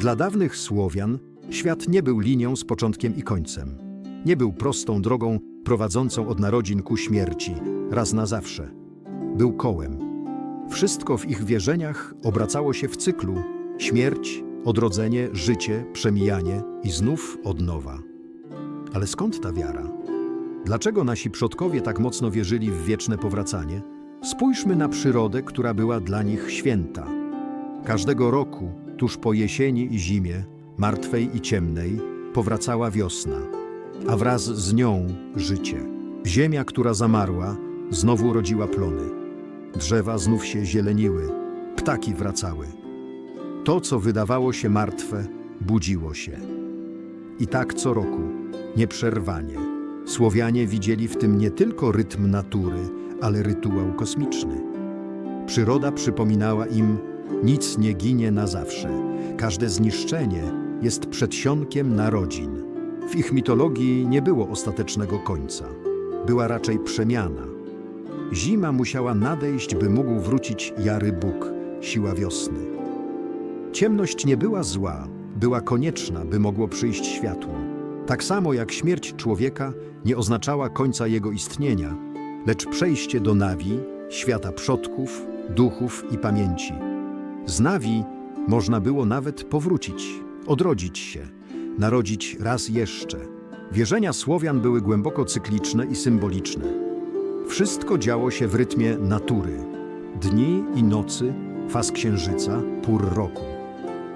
Dla dawnych Słowian świat nie był linią z początkiem i końcem. Nie był prostą drogą prowadzącą od narodzin ku śmierci, raz na zawsze. Był kołem. Wszystko w ich wierzeniach obracało się w cyklu śmierć, odrodzenie, życie, przemijanie i znów od nowa. Ale skąd ta wiara? Dlaczego nasi przodkowie tak mocno wierzyli w wieczne powracanie? Spójrzmy na przyrodę, która była dla nich święta. Każdego roku, tuż po jesieni i zimie, martwej i ciemnej, powracała wiosna, a wraz z nią życie. Ziemia, która zamarła, znowu rodziła plony. Drzewa znów się zieleniły, ptaki wracały. To, co wydawało się martwe, budziło się. I tak co roku, nieprzerwanie. Słowianie widzieli w tym nie tylko rytm natury, ale rytuał kosmiczny. Przyroda przypominała im, nic nie ginie na zawsze. Każde zniszczenie jest przedsionkiem narodzin. W ich mitologii nie było ostatecznego końca. Była raczej przemiana. Zima musiała nadejść, by mógł wrócić Jary Bóg, siła wiosny. Ciemność nie była zła, była konieczna, by mogło przyjść światło. Tak samo jak śmierć człowieka nie oznaczała końca jego istnienia, lecz przejście do Nawi, świata przodków, duchów i pamięci. Z Nawi można było nawet powrócić, odrodzić się, narodzić raz jeszcze. Wierzenia Słowian były głęboko cykliczne i symboliczne. Wszystko działo się w rytmie natury. Dni i nocy, faz księżyca, pór roku.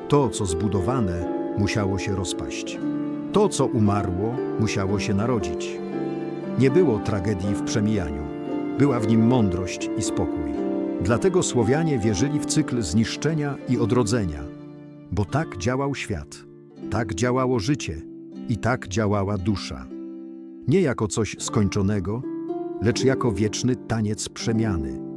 To, co zbudowane, musiało się rozpaść. To, co umarło, musiało się narodzić. Nie było tragedii w przemijaniu. Była w nim mądrość i spokój. Dlatego Słowianie wierzyli w cykl zniszczenia i odrodzenia, bo tak działał świat, tak działało życie i tak działała dusza. Nie jako coś skończonego, lecz jako wieczny taniec przemiany.